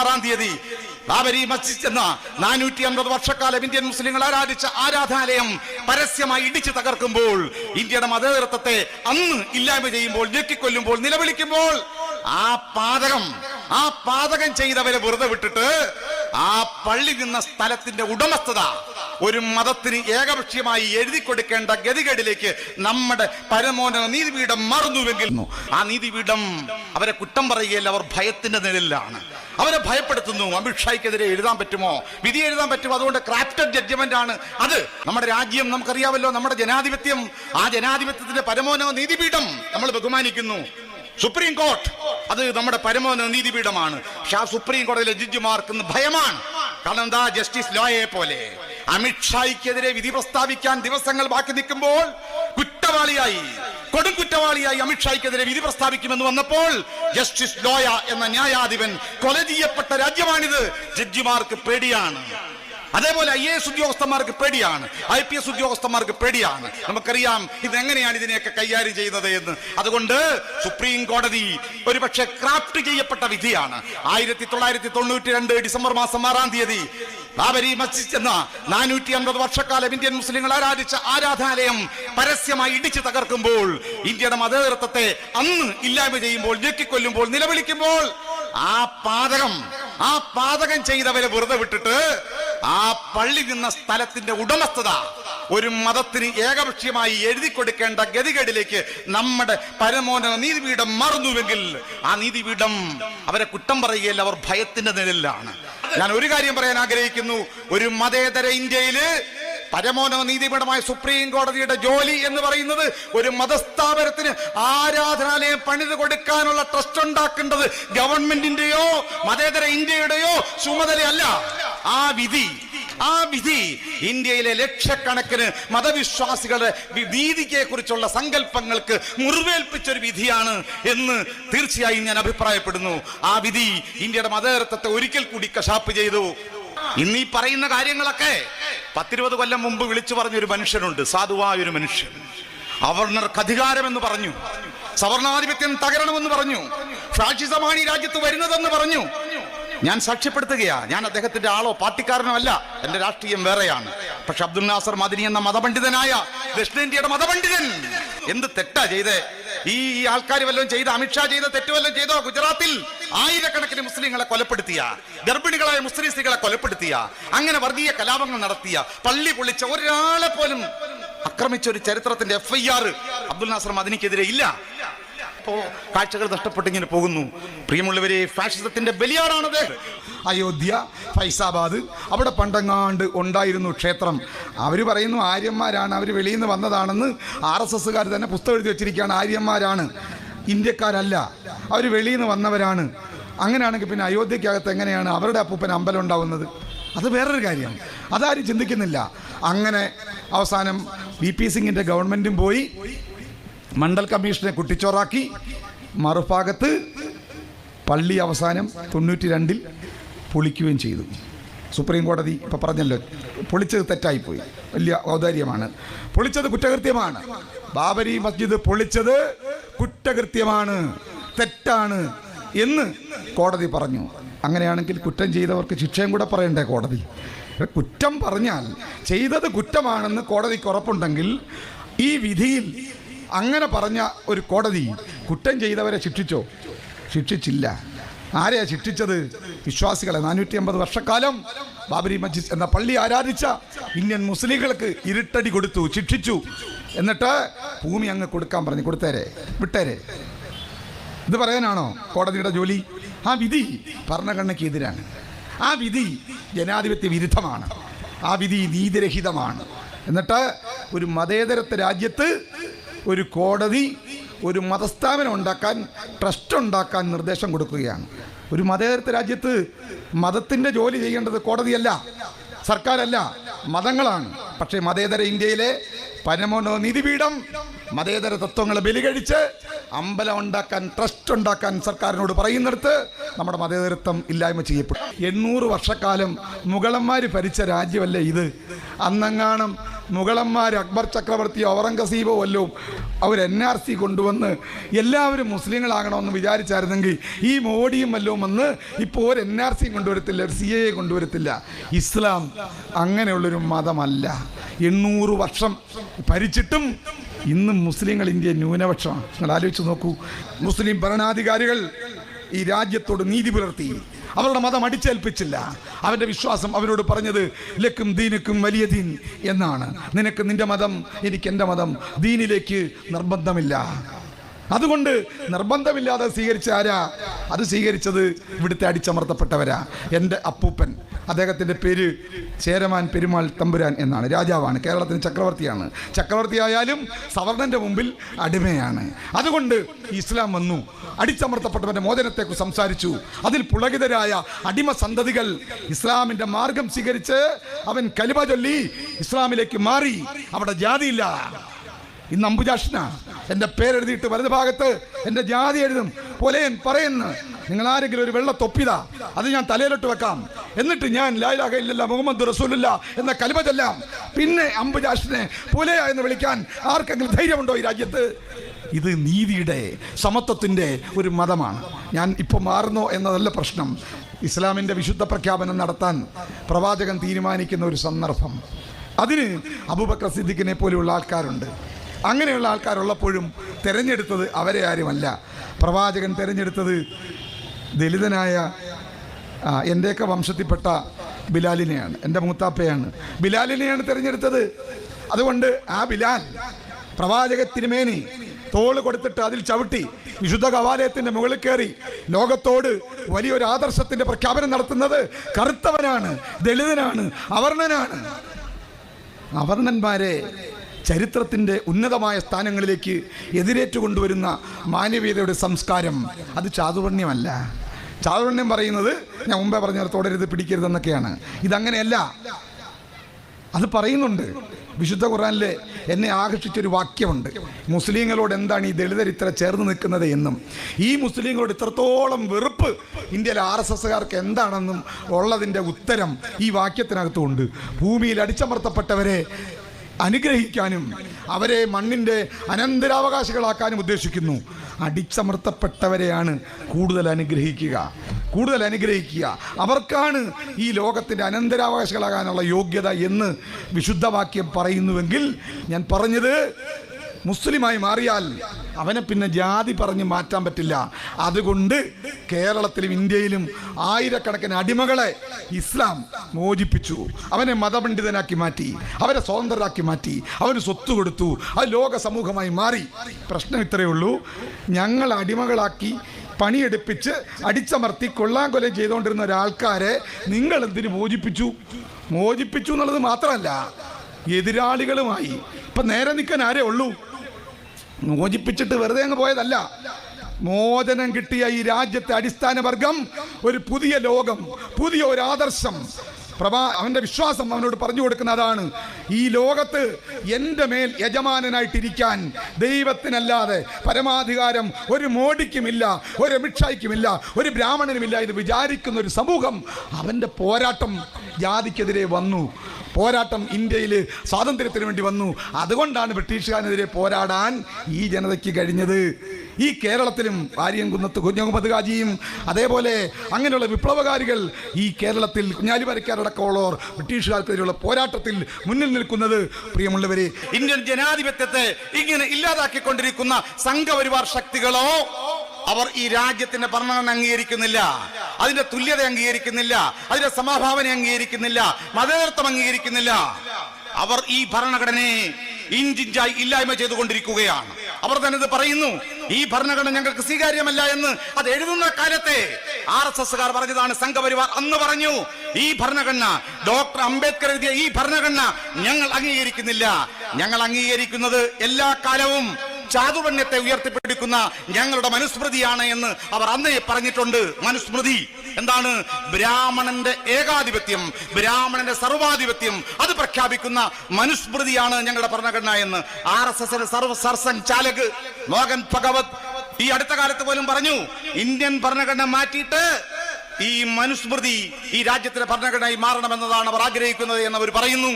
ആറാം തീയതി. ബാബരി മസ്ജിദ് എന്ന നാനൂറ്റി അമ്പത് വർഷക്കാലം ഇന്ത്യൻ മുസ്ലിങ്ങൾ ആരാധിച്ച ആരാധാലയം പരസ്യമായി ഇടിച്ചു തകർക്കുമ്പോൾ ഇന്ത്യയുടെ മതനേതൃത്വത്തെ അന്ന് ഇല്ലായ്മ ചെയ്യുമ്പോൾ ഞെക്കിക്കൊല്ലുമ്പോൾ നിലവിളിക്കുമ്പോൾ ആ പാതകം ആ പാതകം ചെയ്തവരെ വെറുതെ വിട്ടിട്ട് ആ പള്ളി നിന്ന സ്ഥലത്തിന്റെ ഉടമസ്ഥത ഒരു മതത്തിന് ഏകപക്ഷീയമായി എഴുതി കൊടുക്കേണ്ട ഗതികേടിലേക്ക് നമ്മുടെ പരമോന്നത നീതിപീഠം മറന്നുവെങ്കിൽ ആ നീതിപീഠം അവരെ കുറ്റം പറയുകയല്ല അവർ ഭയത്തിന്റെ നിഴലിലാണ്. അവരെ ഭയപ്പെടുത്തുന്നു. അമിത്ഷായ്ക്കെതിരെ എഴുതാൻ പറ്റുമോ? വിധി എഴുതാൻ പറ്റുമോ? അതുകൊണ്ട് ക്രാഫ്റ്റഡ് ജഡ്ജ്മെന്റ് ആണ്. അത് നമ്മുടെ രാജ്യം നമുക്കറിയാമല്ലോ. നമ്മുടെ ജനാധിപത്യം. ആ ജനാധിപത്യത്തിന്റെ പരമോന്നത നീതിപീഠം നമ്മൾ ബഹുമാനിക്കുന്നു. സുപ്രീം കോർട്ട് അത് നമ്മുടെ പരമോന്നത നീതിപീഠമാണ്. പക്ഷെ ആ സുപ്രീം കോടതിയിലെ ജഡ്ജിമാർക്ക് ഭയമാണ്. കാരണം എന്താ? ജസ്റ്റിസ് ലോയെ പോലെ. അമിത്ഷായ്ക്കെതിരെ വിധി പ്രസ്താവിക്കാൻ ദിവസങ്ങൾ ബാക്കി നിൽക്കുമ്പോൾ കുറ്റവാളിയായി കൊടും കുറ്റവാളിയായി അമിത്ഷായ്ക്കെതിരെ വിധി പ്രസ്താവിക്കുമെന്ന് വന്നപ്പോൾ ജസ്റ്റിസ് ലോയ എന്ന ന്യായാധിപൻ കൊല ചെയ്യപ്പെട്ട രാജ്യമാണിത്. ജഡ്ജിമാർക്ക് പേടിയാണ്. അതേപോലെ ഐ എസ് ഉദ്യോഗസ്ഥന്മാർക്ക് പേടിയാണ്. ഐ പി എസ് ഉദ്യോഗസ്ഥന്മാർക്ക് പേടിയാണ്. നമുക്കറിയാം ഇതെങ്ങനെയാണ് ഇതിനെയൊക്കെ കൈകാര്യം ചെയ്യുന്നത് എന്ന്. അതുകൊണ്ട് സുപ്രീം കോടതി ഒരുപക്ഷെ ക്രാഫ്റ്റ് ചെയ്യപ്പെട്ട വിധിയാണ്. ആയിരത്തി തൊള്ളായിരത്തി തൊണ്ണൂറ്റി രണ്ട് ഡിസംബർ മാസം ആറാം തീയതി ബാബരി മസ്ജിദ് എന്ന നാനൂറ്റി അമ്പത് വർഷക്കാലം ഇന്ത്യൻ മുസ്ലിങ്ങൾ ആരാധിച്ച ആരാധനാലയം പരസ്യമായി ഇടിച്ചു തകർക്കുമ്പോൾ ഇന്ത്യയുടെ മതതൃത്വത്തെ അന്ന് ഇല്ലായ്മ ചെയ്യുമ്പോൾ ഞെക്കിക്കൊല്ലുമ്പോൾ നിലവിളിക്കുമ്പോൾ ആ പാതകം ആ പാതകം ചെയ്തവരെ വെറുതെ വിട്ടിട്ട് ആ പള്ളി നിന്ന സ്ഥലത്തിന്റെ ഉടമസ്ഥത ഒരു മതത്തിന് ഏകപക്ഷീയമായി എഴുതി കൊടുക്കേണ്ട ഗതികേടിലേക്ക് നമ്മുടെ പരമോന്നത നീതിപീഠം മറന്നുവെങ്കിൽ ആ നീതിപീഠം അവരെ കുറ്റം പറയുകയല്ല അവർ ഭയത്തിന്റെ നിഴലിലാണ്. ഞാൻ ഒരു കാര്യം പറയാൻ ആഗ്രഹിക്കുന്നു. ഒരു മതേതര ഇന്ത്യയിൽ പരമോന്നത നീതിപീഠമായ സുപ്രീം കോടതിയുടെ ജോലി എന്ന് പറയുന്നത് ഒരു മതസ്ഥാപനത്തിന് ആരാധനാലയം പണിത് കൊടുക്കാനുള്ള ട്രസ്റ്റ് ഉണ്ടാക്കേണ്ടത് ഗവൺമെന്റിന്റെയോ മതേതര ഇന്ത്യയുടെയോ ചുമതലയല്ല. ആ വിധി ആ വിധി ഇന്ത്യയിലെ ലക്ഷക്കണക്കിന് മതവിശ്വാസികളുടെ നീതിയെ കുറിച്ചുള്ള സങ്കല്പങ്ങൾക്ക് മുറിവേൽപ്പിച്ചൊരു വിധിയാണ് എന്ന് തീർച്ചയായും ഞാൻ അഭിപ്രായപ്പെടുന്നു. ആ വിധി ഇന്ത്യയുടെ മതേതരത്വത്തെ ഒരിക്കൽ കൂടി കശാപ്പ് ചെയ്തു. ഇന്ന് ഈ പറയുന്ന കാര്യങ്ങളൊക്കെ പത്തിരുപത് കൊല്ലം മുമ്പ് വിളിച്ചു പറഞ്ഞൊരു മനുഷ്യനുണ്ട് സാധുവായൊരു മനുഷ്യൻ. അവർണർക്ക് അധികാരമെന്ന് പറഞ്ഞു. സവർണാധിപത്യം തകരണമെന്ന് പറഞ്ഞു. ഫാഷിസമാണ് ഈ രാജ്യത്ത് വരുന്നതെന്ന് പറഞ്ഞു. ഞാൻ സാക്ഷ്യപ്പെടുത്തുകയാണ് ഞാൻ അദ്ദേഹത്തിന്റെ ആളോ പാർട്ടിക്കാരനോ അല്ല. എന്റെ രാഷ്ട്രീയം വേറെയാണ്. പക്ഷെ അബ്ദുൽ നാസർ മദിനി എന്ന മതപണ്ഡിതനായ ദക്ഷിണേന്ത്യയുടെ മതപണ്ഡിതൻ. എന്ത് തെറ്റാ ചെയ്തേ? ഈ ആൾക്കാർ വല്ലതും ചെയ്ത അമിത്ഷാ ചെയ്ത തെറ്റ് വല്ലതും ചെയ്തോ? ഗുജറാത്തിൽ ആയിരക്കണക്കിന് മുസ്ലിങ്ങളെ കൊലപ്പെടുത്തിയ. ഗർഭിണികളായ മുസ്ലിം സ്ത്രീകളെ കൊലപ്പെടുത്തിയ. അങ്ങനെ വർഗീയ കലാപങ്ങൾ നടത്തിയ. പള്ളി പൊളിച്ച ഒരാളെ പോലും ആക്രമിച്ച ഒരു ചരിത്രത്തിന്റെ F I R Abdul Nasser മദിനിക്കെതിരെ ഇല്ല. അപ്പോ കാഴ്ചകൾ നഷ്ടപ്പെട്ടിങ്ങനെ പോകുന്നു. പ്രിയമുള്ളവരെ ഫാഷിസത്തിന്റെ ബലിയാടാണത് അയോധ്യ ഫൈസാബാദ് അവിടെ പണ്ടങ്ങാണ്ട് ഉണ്ടായിരുന്നു ക്ഷേത്രം. അവർ പറയുന്നു ആര്യന്മാരാണ് അവർ വെളിയിൽ നിന്ന് വന്നതാണെന്ന് ആർ എസ് എസ്സുകാർ തന്നെ പുസ്തകം എഴുതി വെച്ചിരിക്കുകയാണ് ആര്യന്മാരാണ്. ഇന്ത്യക്കാരല്ല അവർ വെളിയിൽ നിന്ന് വന്നവരാണ്. അങ്ങനെയാണെങ്കിൽ പിന്നെ അയോധ്യക്കകത്ത് എങ്ങനെയാണ് അവരുടെ അപ്പൂപ്പൻ അമ്പലം ഉണ്ടാവുന്നത്? അത് വേറൊരു കാര്യമാണ് അതാരും ചിന്തിക്കുന്നില്ല. അങ്ങനെ അവസാനം വി പി സിംഗിന്റെ ഗവൺമെന്റും പോയി. മണ്ഡൽ കമ്മീഷനെ കുട്ടിച്ചോറാക്കി. മറുഭാഗത്ത് പള്ളി അവസാനം തൊണ്ണൂറ്റി രണ്ടിൽ പൊളിക്കുകയും ചെയ്തു. സുപ്രീം കോടതി ഇപ്പം പറഞ്ഞല്ലോ പൊളിച്ചത് തെറ്റായിപ്പോയി. വലിയ ഔദാര്യമാണ്. പൊളിച്ചത് കുറ്റകൃത്യമാണ്. ബാബരി മസ്ജിദ് പൊളിച്ചത് കുറ്റകൃത്യമാണ്. തെറ്റാണ് എന്ന് കോടതി പറഞ്ഞു. അങ്ങനെയാണെങ്കിൽ കുറ്റം ചെയ്തവർക്ക് ശിക്ഷയും കൂടെ പറയണ്ടേ കോടതി? കുറ്റം പറഞ്ഞാൽ ചെയ്തത് കുറ്റമാണെന്ന് കോടതിക്ക് ഉറപ്പുണ്ടെങ്കിൽ ഈ വിധിയിൽ അങ്ങനെ പറഞ്ഞ ഒരു കോടതി കുറ്റം ചെയ്തവരെ ശിക്ഷിച്ചോ? ശിക്ഷിച്ചില്ല. ആരെയാ ശിക്ഷിച്ചത്? വിശ്വാസികളെ. നാനൂറ്റി അമ്പത് വർഷക്കാലം ബാബരി മസ്ജിദ് എന്ന പള്ളി ആരാധിച്ച ഇന്ത്യൻ മുസ്ലിങ്ങൾക്ക് ഇരുട്ടടി കൊടുത്തു ശിക്ഷിച്ചു. എന്നിട്ട് ഭൂമി അങ്ങ് കൊടുക്കാൻ പറഞ്ഞു. കൊടുത്തേരെ. വിട്ടേരെ. ഇത് പറയാനാണോ കോടതിയുടെ ജോലി? ആ വിധി ഭരണഘടനയ്ക്ക് എതിരാണ്. ആ വിധി ജനാധിപത്യ വിരുദ്ധമാണ്. ആ വിധി നീതിരഹിതമാണ്. എന്നിട്ട് ഒരു മതേതരത്വ രാജ്യത്ത് ഒരു കോടതി ഒരു മതസ്ഥാപനം ഉണ്ടാക്കാൻ ട്രസ്റ്റ് ഉണ്ടാക്കാൻ നിർദ്ദേശം കൊടുക്കുകയാണ്. ഒരു മതേതരത്വ രാജ്യത്ത് മതത്തിന്റെ ജോലി ചെയ്യേണ്ടത് കോടതിയല്ല സർക്കാരല്ല മതങ്ങളാണ്. പക്ഷേ മതേതര ഇന്ത്യയിലെ പരമോന്നത നീതിപീഠം മതേതര തത്വങ്ങളെ ബലികഴിച്ച് അമ്പലം ഉണ്ടാക്കാൻ ട്രസ്റ്റ് ഉണ്ടാക്കാൻ സർക്കാരിനോട് പറയുന്നിടത്ത് നമ്മുടെ മതേതരത്വം ഇല്ലായ്മ ചെയ്യപ്പെടും എണ്ണൂറ് വർഷക്കാലം മുഗളന്മാർ ഭരിച്ച രാജ്യമല്ലേ ഇത്? അന്നെങ്ങാനും മുഗളന്മാർ അക്ബർ ചക്രവർത്തി ഔറംഗസീബോ വല്ലവും അവർ എൻ ആർ സി കൊണ്ടുവന്ന് എല്ലാവരും മുസ്ലിങ്ങളാകണമെന്ന് വിചാരിച്ചായിരുന്നെങ്കിൽ ഈ മോഡിയും വല്ലവും വന്ന് ഇപ്പോൾ ഒരു എൻ ആർ സി കൊണ്ടുവരത്തില്ല ഒരു സി എ കൊണ്ടുവരത്തില്ല. ഇസ്ലാം അങ്ങനെയുള്ളൊരു മതമല്ല. എണ്ണൂറ് വർഷം ഭരിച്ചിട്ടും ഇന്നും മുസ്ലിങ്ങൾ ഇന്ത്യ ന്യൂനപക്ഷമാണ്. നിങ്ങൾ ആലോചിച്ച് നോക്കൂ. മുസ്ലിം ഭരണാധികാരികൾ ഈ രാജ്യത്തോട് നീതി പുലർത്തി. അവരുടെ മതം അടിച്ചേൽപ്പിച്ചില്ല. അവന്റെ വിശ്വാസം അവരോട് പറഞ്ഞത് ലക്കും ദീനുക്കും വലിയ ദീൻ എന്നാണ്. നിനക്ക് നിന്റെ മതം എനിക്ക് എന്റെ മതം ദീനിലേക്ക് നിർബന്ധമില്ല. അതുകൊണ്ട് നിർബന്ധമില്ലാതെ സ്വീകരിച്ച ആരാ? അത് സ്വീകരിച്ചത് ഇവിടുത്തെ അടിച്ചമർത്തപ്പെട്ടവരാ. എന്റെ അപ്പൂപ്പൻ. അദ്ദേഹത്തിന്റെ പേര് ചേരമാൻ പെരുമാൾ തമ്പുരാൻ എന്നാണ്. രാജാവാണ്. കേരളത്തിന് ചക്രവർത്തിയാണ്. ചക്രവർത്തിയായാലും സവർണന്റെ മുമ്പിൽ അടിമയാണ്. അതുകൊണ്ട് ഇസ്ലാം വന്നു. അടിച്ചമർത്തപ്പെട്ടവന്റെ മോചനത്തെക്കുറിച്ച് സംസാരിച്ചു. അതിൽ പുളകിതരായ അടിമ സന്തതികൾ ഇസ്ലാമിന്റെ മാർഗം സ്വീകരിച്ച് അവൻ കലിമ ചൊല്ലി ഇസ്ലാമിലേക്ക് മാറി. അവിടെ ജാതിയില്ല. ഇന്ന് അമ്പുജാഷന എന്റെ പേരെഴുതിയിട്ട് വലത് ഭാഗത്ത് എന്റെ ജാതി എഴുതും പൊലയൻ പറയുന്നു. നിങ്ങൾ ആരെങ്കിലും ഒരു വെള്ള തൊപ്പിത അത് ഞാൻ തലയിലിട്ട് വെക്കാം. എന്നിട്ട് ഞാൻ ലായിലാക ഇല്ലല്ല മുഹമ്മദ് റസൂലില്ല എന്ന കലിമ ചൊല്ലാം പിന്നെ അമ്പുജാഷിനെ പുലയ എന്ന് വിളിക്കാൻ ആർക്കെങ്കിലും ധൈര്യമുണ്ടോ ഈ രാജ്യത്ത്? ഇത് നീതിയുടെ സമത്വത്തിന്റെ ഒരു മതമാണ്. ഞാൻ ഇപ്പോൾ മാറുന്നോ എന്നതല്ല പ്രശ്നം. ഇസ്ലാമിന്റെ വിശുദ്ധ പ്രഖ്യാപനം നടത്താൻ പ്രവാചകൻ തീരുമാനിക്കുന്ന ഒരു സന്ദർഭം. അതിന് അബൂബക്കർ സിദ്ദിഖിനെ പോലെയുള്ള ആൾക്കാരുണ്ട്. അങ്ങനെയുള്ള ആൾക്കാരുള്ളപ്പോഴും തിരഞ്ഞെടുത്തത് അവരെ ആരുമല്ല. പ്രവാചകൻ തിരഞ്ഞെടുത്തത് ദലിതനായ എന്റെയൊക്കെ വംശത്തിൽപ്പെട്ട ബിലാലിനെയാണ് എന്റെ മൂത്താപ്പയാണ്. ബിലാലിനെയാണ് തിരഞ്ഞെടുത്തത്. അതുകൊണ്ട് ആ ബിലാൽ പ്രവാചക തിരുമേനി തോൾ കൊടുത്തിട്ട് അതിൽ ചവിട്ടി വിശുദ്ധ കവാലയത്തിന്റെ മുകളിൽ കയറി ലോകത്തോട് വലിയൊരു ആദർശത്തിന്റെ പ്രഖ്യാപനം നടത്തുന്നത് കറുത്തവനാണ് ദളിതനാണ് അവർണനാണ് അവർണന്മാരെ ചരിത്രത്തിന്റെ ഉന്നതമായ സ്ഥാനങ്ങളിലേക്ക് എതിരേറ്റു കൊണ്ടുവരുന്ന മാനവീയതയുടെ സംസ്കാരം അത് ചാതുർണ്യമല്ല ചാതുർണ്യം പറയുന്നത് ഞാൻ മുമ്പേ പറഞ്ഞ തുടരുത് പിടിക്കരുതെന്നൊക്കെയാണ് ഇതങ്ങനെയല്ല. അത് പറയുന്നുണ്ട്. വിശുദ്ധ ഖുറാനിലെ എന്നെ ആകർഷിച്ചൊരു വാക്യമുണ്ട്. മുസ്ലിങ്ങളോട് എന്താണ് ഈ ദളിതർ ഇത്ര ചേർന്ന് നിൽക്കുന്നത് എന്നും ഈ മുസ്ലിങ്ങളോട് ഇത്രത്തോളം വെറുപ്പ് ഇന്ത്യയിലെ ആർ എസ് എസ്സുകാർക്ക് എന്താണെന്നും ഉള്ളതിന്റെ ഉത്തരം ഈ വാക്യത്തിനകത്തുണ്ട്. ഭൂമിയിൽ അടിച്ചമർത്തപ്പെട്ടവരെ അനുഗ്രഹിക്കാനും അവരെ മണ്ണിന്റെ അനന്തരാവകാശികളാക്കാനും ഉദ്ദേശിക്കുന്നു. അടിച്ചമർത്തപ്പെട്ടവരെയാണ് കൂടുതൽ അനുഗ്രഹിക്കുക. കൂടുതൽ അനുഗ്രഹിക്കുക. അവർക്കാണ് ഈ ലോകത്തിന്റെ അനന്തരാവകാശികളാകാനുള്ള യോഗ്യത എന്ന് വിശുദ്ധവാക്യം പറയുന്നുവെങ്കിൽ ഞാൻ പറഞ്ഞത് മുസ്ലിമായി മാറിയാൽ അവനെ പിന്നെ ജാതി പറഞ്ഞ് മാറ്റാൻ പറ്റില്ല. അതുകൊണ്ട് കേരളത്തിലും ഇന്ത്യയിലും ആയിരക്കണക്കിന് അടിമകളെ ഇസ്ലാം മോചിപ്പിച്ചു. അവനെ മതപണ്ഡിതനാക്കി മാറ്റി അവരെ സ്വതന്ത്രരാക്കി മാറ്റി അവന് സ്വത്ത് കൊടുത്തു. അത് ലോക സമൂഹമായി മാറി. പ്രശ്നം ഇത്രയേ ഉള്ളൂ. ഞങ്ങൾ അടിമകളാക്കി പണിയെടുപ്പിച്ച് അടിച്ചമർത്തി കൊള്ളാം കൊള്ളാങ്കൊലം ചെയ്തുകൊണ്ടിരുന്ന ഒരാൾക്കാരെ നിങ്ങൾ എന്തിനു മോചിപ്പിച്ചു? മോചിപ്പിച്ചു എന്നുള്ളത് മാത്രമല്ല എതിരാളികളുമായി. ഇപ്പം നേരെ നിൽക്കാൻ ആരേ ഉള്ളൂ? മോചിപ്പിച്ചിട്ട് വെറുതെ അങ്ങ് പോയതല്ല. മോചനം കിട്ടിയ ഈ രാജ്യത്തെ അടിസ്ഥാന വർഗം ഒരു പുതിയ ലോകം പുതിയ ഒരു ആദർശം. പ്രഭാ അവന്റെ വിശ്വാസം അവനോട് പറഞ്ഞു കൊടുക്കുന്നതാണ്. ഈ ലോകത്ത് എന്റെ മേൽ യജമാനനായിട്ടിരിക്കാൻ ദൈവത്തിനല്ലാതെ പരമാധികാരം ഒരു മോഡിക്കുമില്ല ഒരു അമിത്ഷായ്ക്കുമില്ല ഒരു ബ്രാഹ്മണനുമില്ല ഇത് വിചാരിക്കുന്ന ഒരു സമൂഹം അവന്റെ പോരാട്ടം ജാതിക്കെതിരെ വന്നു. പോരാട്ടം ഇന്ത്യയിൽ സ്വാതന്ത്ര്യത്തിന് വേണ്ടി വന്നു. അതുകൊണ്ടാണ് ബ്രിട്ടീഷുകാരനെതിരെ പോരാടാൻ ഈ ജനതയ്ക്ക് കഴിഞ്ഞത്. ഈ കേരളത്തിലും ആര്യൻകുന്നത്ത് കുഞ്ഞുമുഹമ്മദ് ഖാജിയും അതേപോലെ അങ്ങനെയുള്ള വിപ്ലവകാരികൾ ഈ കേരളത്തിൽ കുഞ്ഞാലി കുഞ്ഞാലിമരക്കാരടക്കമുള്ളവർ ബ്രിട്ടീഷുകാർക്കെതിരെയുള്ള പോരാട്ടത്തിൽ മുന്നിൽ നിൽക്കുന്നത്. പ്രിയമുള്ളവരെ ഇന്ത്യൻ ജനാധിപത്യത്തെ ഇങ്ങനെ ഇല്ലാതാക്കിക്കൊണ്ടിരിക്കുന്ന സംഘപരിവാർ ശക്തികളോ അവർ ഈ രാജ്യത്തിന്റെ ഭരണഘടന അംഗീകരിക്കുന്നില്ല. അതിന്റെ തുല്യത അംഗീകരിക്കുന്നില്ല. അതിന്റെ സമാഭാവന അംഗീകരിക്കുന്നില്ല. മതേതൃത്വം അംഗീകരിക്കുന്നില്ല. അവർ ഈ ഭരണഘടനയെ ഇഞ്ചിഞ്ചായി ഇല്ലായ്മ ചെയ്തുകൊണ്ടിരിക്കുകയാണ്. അവർ തന്നെ ഇത് പറയുന്നു ഈ ഭരണഘടന ഞങ്ങൾക്ക് സ്വീകാര്യമല്ല എന്ന് അത് എഴുതുന്ന കാലത്തെ ആർ എസ് എസ്സുകാർ പറഞ്ഞതാണ് സംഘപരിവാർ അന്ന് പറഞ്ഞു ഈ ഭരണഘടന ഡോക്ടർ അംബേദ്കർ എഴുതിയ ഈ ഭരണഘടന ഞങ്ങൾ അംഗീകരിക്കുന്നില്ല. ഞങ്ങൾ അംഗീകരിക്കുന്നത് എല്ലാ കാലവും ചാതുർണ്യത്തെ ഉയർത്തിപ്പിടിക്കുന്ന ഞങ്ങളുടെ മനുസ്മൃതിയാണ് എന്ന് അവർ അന്നേ പറഞ്ഞിട്ടുണ്ട്. മനുസ്മൃതി. എന്താണ്? ബ്രാഹ്മണന്റെ ഏകാധിപത്യം ബ്രാഹ്മണന്റെ സർവാധിപത്യം. അത് പ്രഖ്യാപിക്കുന്ന മനുസ്മൃതിയാണ് ഞങ്ങളുടെ ഭരണഘടന എന്ന് ആർ എസ് എസ് സർവ സർസംഘാലക് മോഹൻ ഭഗവത് ഈ അടുത്ത കാലത്ത് പോലും പറഞ്ഞു ഇന്ത്യൻ ഭരണഘടന മാറ്റിയിട്ട് ഈ മനുസ്മൃതി ഈ രാജ്യത്തിന്റെ ഭരണഘടനയായി മാറണമെന്നതാണ് അവർ ആഗ്രഹിക്കുന്നത് എന്ന് അവർ പറയുന്നു.